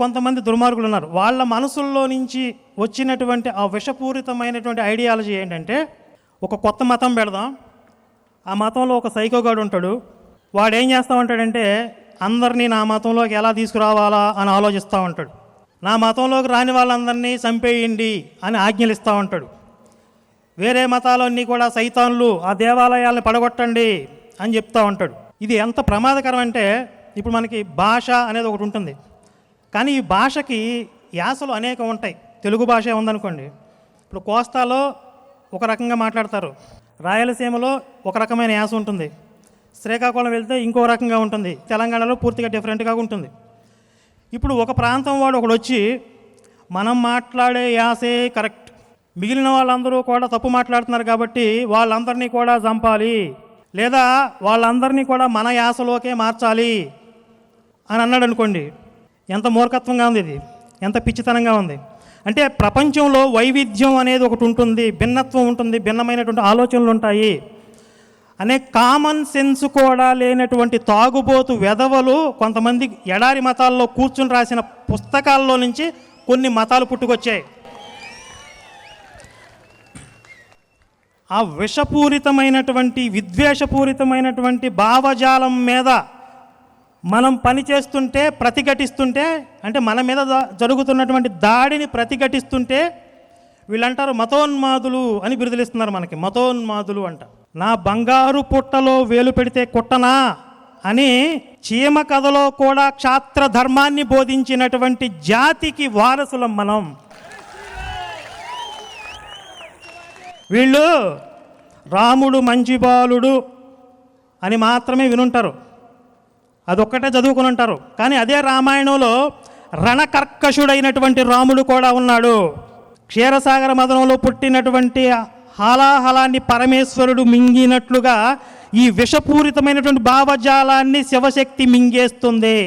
కొంతమంది దుర్మార్గులు ఉన్నారు వాళ్ళ మనసుల్లో నుంచి వచ్చినటువంటి ఆ విషపూరితమైనటువంటి ఐడియాలజీ ఏంటంటే ఒక కొత్త మతం పెడదాం. ఆ మతంలో ఒక సైకోగాడు ఉంటాడు. వాడు ఏం చేస్తూ ఉంటాడంటే అందరినీ నా మతంలోకి ఎలా తీసుకురావాలా అని ఆలోచిస్తూ ఉంటాడు. నా మతంలోకి రాని వాళ్ళందరినీ చంపేయండి అని ఆజ్ఞలు ఇస్తూ ఉంటాడు. వేరే మతాలన్నీ కూడా సైతాన్లు ఆ దేవాలయాలను పడగొట్టండి అని చెప్తూ ఉంటాడు. ఇది ఎంత ప్రమాదకరం అంటే ఇప్పుడు మనకి భాష అనేది ఒకటి ఉంటుంది. కానీ ఈ భాషకి యాసలు అనేకం ఉంటాయి. తెలుగు భాష ఉందనుకోండి. ఇప్పుడు కోస్తాలో ఒక రకంగా మాట్లాడతారు. రాయలసీమలో ఒక రకమైన యాస ఉంటుంది. శ్రీకాకుళం వెళ్తే ఇంకో రకంగా ఉంటుంది. తెలంగాణలో పూర్తిగా డిఫరెంట్గా ఉంటుంది. ఇప్పుడు ఒక ప్రాంతం వాడు ఒకడు వచ్చి మనం మాట్లాడే యాసే కరెక్ట్. మిగిలిన వాళ్ళందరూ కూడా తప్పు మాట్లాడుతున్నారు కాబట్టి వాళ్ళందరినీ కూడా చంపాలి. లేదా వాళ్ళందరినీ కూడా మన యాసలోకే మార్చాలి. అని అన్నాడు అనుకోండి ఎంత మూర్ఖత్వంగా ఉంది ఇది? ఎంత పిచ్చితనంగా ఉంది? అంటే ప్రపంచంలో వైవిధ్యం అనేది ఒకటి ఉంటుంది భిన్నత్వం ఉంటుంది భిన్నమైనటువంటి ఆలోచనలు ఉంటాయి. అనే కామన్ సెన్స్ కూడా లేనటువంటి తాగుబోతు వెధవలు కొంతమంది ఎడారి మతాల్లో కూర్చుని రాసిన పుస్తకాల్లో నుంచి కొన్ని మతాలు పుట్టుకొచ్చాయి. ఆ విషపూరితమైనటువంటి విద్వేషపూరితమైనటువంటి భావజాలం మీద మనం పని చేస్తుంటే ప్రతిఘటిస్తుంటే అంటే మన మీద జరుగుతున్నటువంటి దాడిని ప్రతిఘటిస్తుంటే వీళ్ళంటారు మతోన్మాదులు అని బిరుదులిస్తున్నారు మనకి. మతోన్మాదులు అంట. నా బంగారు పుట్టలో వేలు పెడితే కుట్టనా? అని చీమ కథలో కూడా క్షాత్ర ధర్మాన్ని బోధించినటువంటి జాతికి వారసులం మనం. వీళ్ళు రాముడు మంచి బాలుడు అని మాత్రమే వినుంటారు. అదొక్కటే చదువుకుని ఉంటారు కానీ అదే రామాయణంలో రణకర్కషుడైనటువంటి రాముడు కూడా ఉన్నాడు. క్షీరసాగర మదనంలో పుట్టినటువంటి హాలాహలాన్ని పరమేశ్వరుడు మింగినట్లుగా ఈ విషపూరితమైనటువంటి భావజాలాన్ని శివశక్తి మింగేస్తుంది.